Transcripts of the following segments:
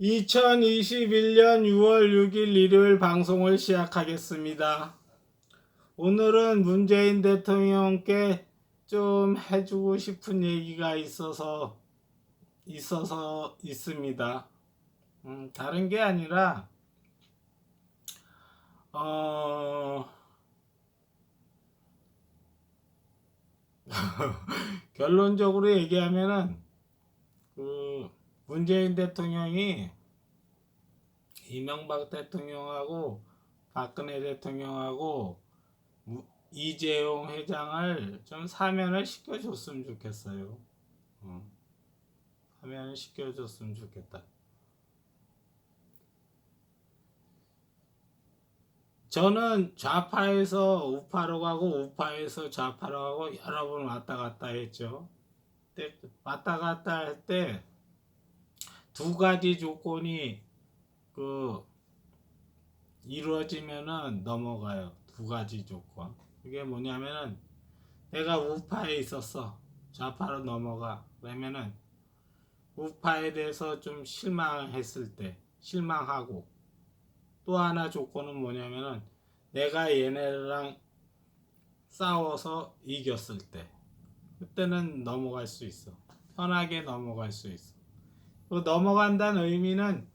2021년 6월 6일 일요일 방송을 시작하겠습니다. 오늘은 문재인 대통령께 좀 해주고 싶은 얘기가 있어서 있어서 있습니다. 음, 다른 게 아니라 어 결론적으로 얘기하면은 그 문재인 대통령이 이명박 대통령하고 박근혜 대통령하고 무- 이재용 회장을 좀 사면을 시켜줬으면 좋겠어요. 어. 사면을 시켜줬으면 좋겠다. 저는 좌파에서 우파로 가고 우파에서 좌파로 가고 여러 번 왔다 갔다 했죠. 왔다 갔다 할 때 두 가지 조건이 그 이루어지면은 넘어가요. 두 가지 조건. 그게 뭐냐면은 내가 우파에 있었어. 좌파로 넘어가. 그러면은 우파에 대해서 좀 실망했을 때, 실망하고 또 하나 조건은 뭐냐면은 내가 얘네랑 싸워서 이겼을 때 그때는 넘어갈 수 있어 편하게 넘어갈 수 있어 그 넘어간다는 의미는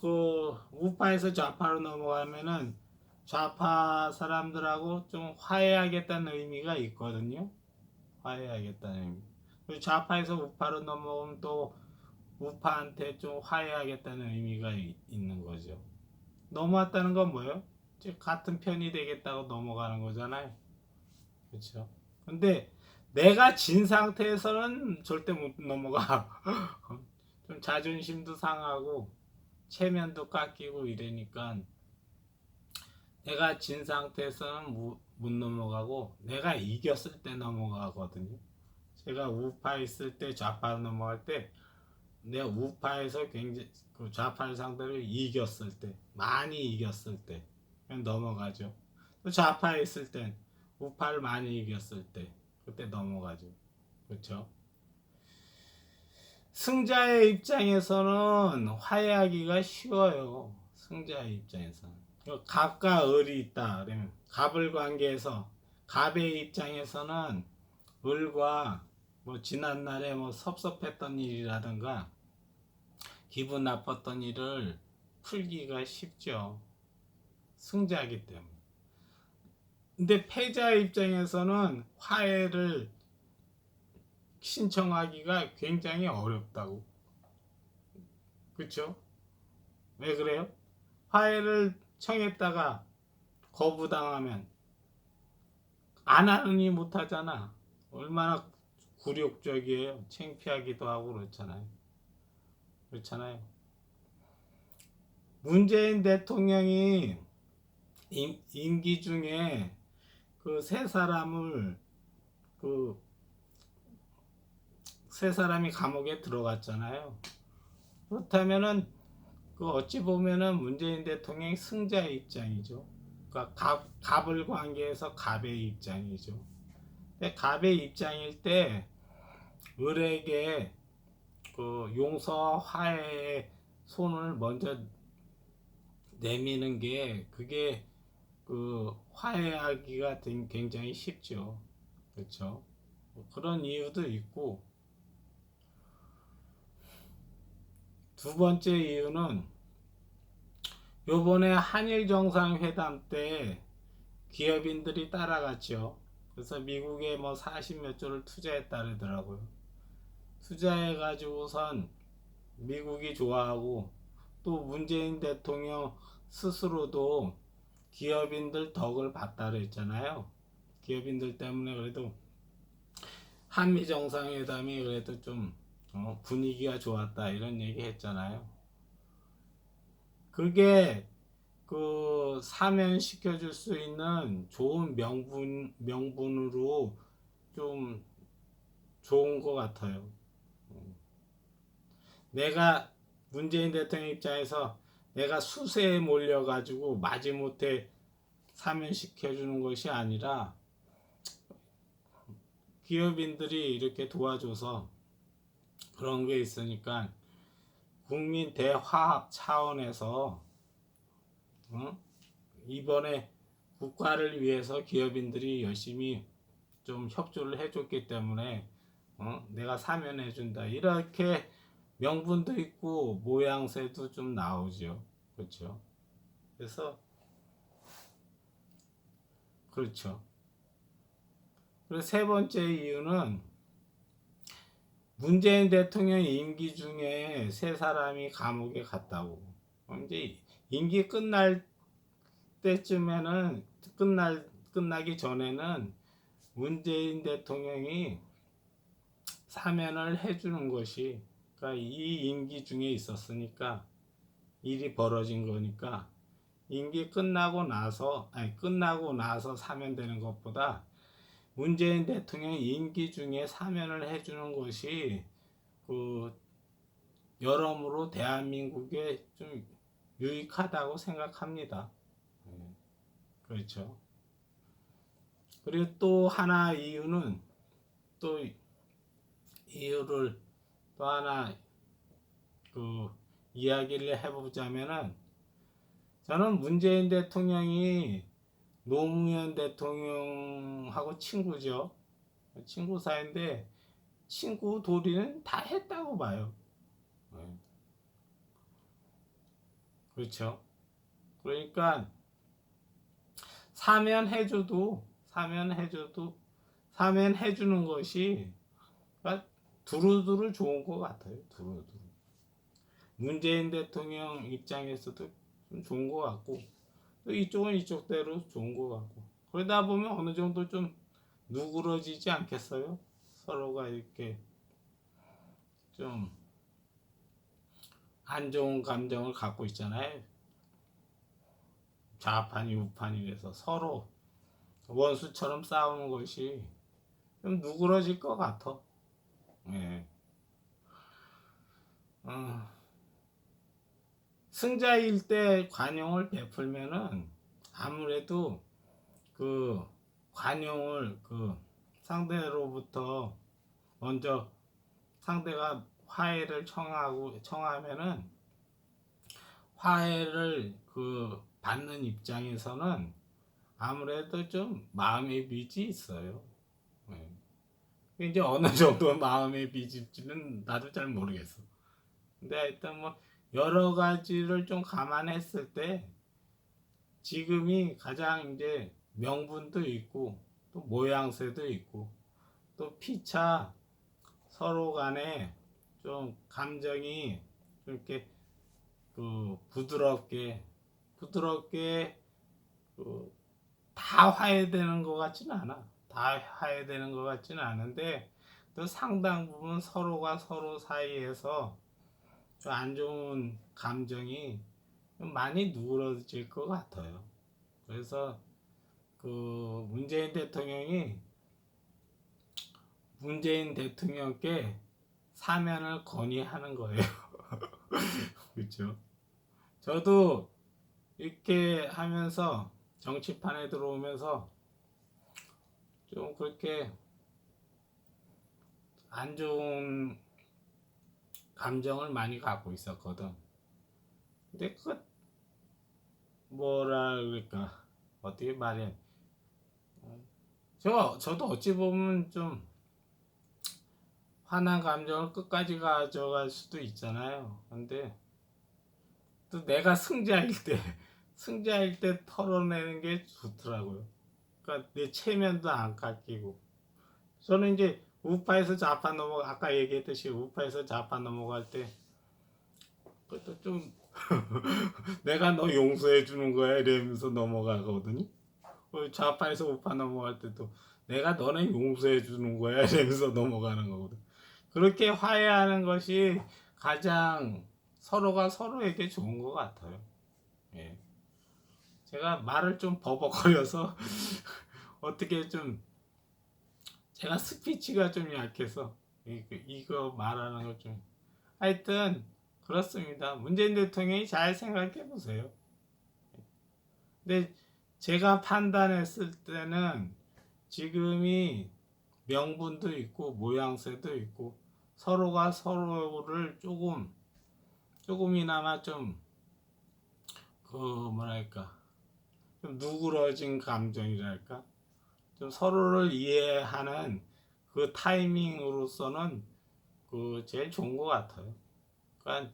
그 우파에서 좌파로 넘어가면은 좌파 사람들하고 좀 화해하겠다는 의미가 있거든요 화해하겠다는 의미 좌파에서 우파로 넘어오면 또 우파한테 좀 화해하겠다는 의미가 이- 있는 거죠. 넘어왔다는 건 뭐예요? 즉 같은 편이 되겠다고 넘어가는 거잖아요. 그렇죠? 근데 내가 진 상태에서는 절대 못 넘어가. 좀 자존심도 상하고 체면도 깎이고 이러니까 내가 진 상태에서는 못, 못 넘어가고 내가 이겼을 때 넘어가거든요. 제가 우파 있을 때 좌파 넘어갈 때 내가 우파에서 굉장히 그 좌파 상대로 이겼을 때 많이 이겼을 때 넘어가죠. 또 좌파에 있을 땐 우파를 많이 이겼을 때 그때 넘어가죠. 그렇죠? 승자의 입장에서는 화해하기가 쉬워요. 승자의 입장에서는 갑과 을이 있다. 그러면 갑을 관계에서 갑의 입장에서는 을과 뭐 지난날에 뭐 섭섭했던 일이라든가 기분 나빴던 일을 풀기가 쉽죠. 승자이기 때문에. 근데 패자의 입장에서는 화해를 신청하기가 굉장히 어렵다고. 그쵸? 왜 그래요? 화해를 청했다가 거부당하면 안 하느니 못하잖아. 얼마나 굴욕적이에요. 창피하기도 하고 그렇잖아요. 그렇잖아요. 문재인 대통령이 임, 임기 중에 그 세 사람을 그 세 사람이 감옥에 들어갔잖아요. 그렇다면은 그 어찌 보면은 문재인 대통령이 승자의 입장이죠. 그러니까 갑, 갑을 관계해서 갑의 입장이죠. 근데 갑의 입장일 때 을에게 그 용서 화해의 손을 먼저 내미는 게 그게 그 화해하기가 된- 굉장히 쉽죠. 그렇죠? 뭐 그런 이유도 있고 두 번째 이유는 요번에 한일 정상회담 때 기업인들이 따라갔죠. 그래서 미국에 뭐 40몇 조를 투자했다 그러더라고요. 투자해가지고선 미국이 좋아하고 또 문재인 대통령 스스로도 기업인들 덕을 봤다 그랬잖아요. 기업인들 때문에 그래도 한미 정상회담이 그래도 좀 어, 분위기가 좋았다 이런 얘기 했잖아요. 그게 그 사면 시켜 줄 수 있는 좋은 명분 명분으로 좀 좋은 것 같아요. 내가 문재인 대통령 입장에서 내가 수세에 몰려가지고 마지못해 사면시켜 주는 것이 아니라 기업인들이 이렇게 도와줘서 그런 게 있으니까 국민 대화합 차원에서 어? 이번에 국가를 위해서 기업인들이 열심히 좀 협조를 해줬기 때문에 어? 내가 사면해 준다 이렇게 명분도 있고 모양새도 좀 나오죠 그렇죠 그래서 그렇죠 그리고 세 번째 이유는 문재인 대통령 임기 중에 세 사람이 감옥에 갔다고. 이제 임기 끝날 때쯤에는 끝날 끝나기 전에는 문재인 대통령이 사면을 해주는 것이 그러니까 이 임기 중에 있었으니까 일이 벌어진 거니까 임기 끝나고 나서 아니 끝나고 나서 사면되는 것보다 문재인 대통령 임기 중에 사면을 해주는 것이 그 여러모로 대한민국에 좀 유익하다고 생각합니다. 네. 그렇죠. 그리고 또 하나 이유는 또 이유를 또 하나 그 이야기를 해보자면은 저는 문재인 대통령이 노무현 대통령하고 친구죠. 친구 사이인데 친구 도리는 다 했다고 봐요. 네. 그렇죠. 그러니까 사면 해줘도 사면 해줘도 사면 해주는 것이 그러니까 두루두루 좋은 것 같아요. 두루두루. 문재인 대통령 입장에서도 좀 좋은 것 같고 또 이쪽은 이쪽대로 좋은 것 같고 그러다 보면 어느 정도 좀 누그러지지 않겠어요? 서로가 이렇게 좀 안 좋은 감정을 갖고 있잖아요. 좌판이 우판이 돼서 서로 원수처럼 싸우는 것이 좀 누그러질 것 같아. 예. 어. 승자일 때 관용을 베풀면은 아무래도 그 관용을 그 상대로부터 먼저 상대가 화해를 청하고 청하면은 화해를 그 받는 입장에서는 아무래도 좀 마음의 빚이 있어요. 네. 이제 어느 정도 마음의 빚일지는 나도 잘 모르겠어. 근데 하여튼 뭐 여러 가지를 좀 감안했을 때 지금이 가장 이제 명분도 있고 또 모양새도 있고 또 피차 서로 간에 좀 감정이 좀 이렇게 그 부드럽게 부드럽게 그 다 화해되는 것 같지는 않아. 다 화해되는 것 같지는 않은데 또 상당 부분 서로가 서로 사이에서 좀 안 좋은 감정이 좀 많이 누그러질 것 같아요. 그래서 그 문재인 대통령이 문재인 대통령께 사면을 건의하는 거예요. 그렇죠? 저도 이렇게 하면서 정치판에 들어오면서 좀 그렇게 안 좋은 감정을 많이 갖고 있었거든. 근데 그 그럴까 어떻게 말해? 저 저도 어찌 보면 좀 화난 감정을 끝까지 가져갈 수도 있잖아요. 근데 또 내가 승자일 때 승자일 때 털어내는 게 좋더라고요. 그러니까 내 체면도 안 깎이고 저는 이제 우파에서 좌파 넘어 아까 얘기했듯이 우파에서 좌파 넘어갈 때 그것도 좀 내가 너 용서해 주는 거야 이러면서 넘어가거든요. 어, 좌파에서 우파 넘어갈 때도 내가 너네 용서해 주는 거야 이러면서 넘어가는 거거든. 그렇게 화해하는 것이 가장 서로가 서로에게 좋은 것 같아요. 예. 제가 말을 좀 버벅거려서 어떻게 좀 제가 스피치가 좀 약해서 이거 말하는 거좀 하여튼 그렇습니다. 문재인 대통령이 잘 생각해 보세요. 근데 제가 판단했을 때는 지금이 명분도 있고 모양새도 있고 서로가 서로를 조금 조금이나마 좀 그 뭐랄까 좀 누그러진 감정이랄까 좀 서로를 이해하는 그 타이밍으로서는 그 제일 좋은 것 같아요. 그러니까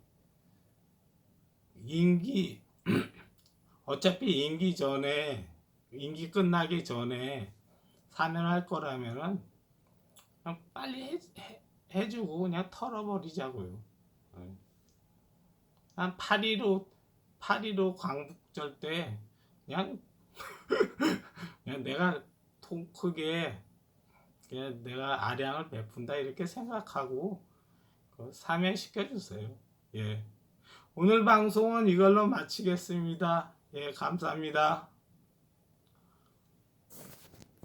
임기 어차피 임기 전에 임기 끝나기 전에 사면할 거라면은 그냥 빨리 해, 해, 해주고 그냥 털어버리자고요. 네. 한8.15 8.15 광복절 때 그냥 그냥 내가 통 크게 내가 아량을 베푼다 이렇게 생각하고 그 사면시켜 주세요. 예. 오늘 방송은 이걸로 마치겠습니다. 예, 감사합니다.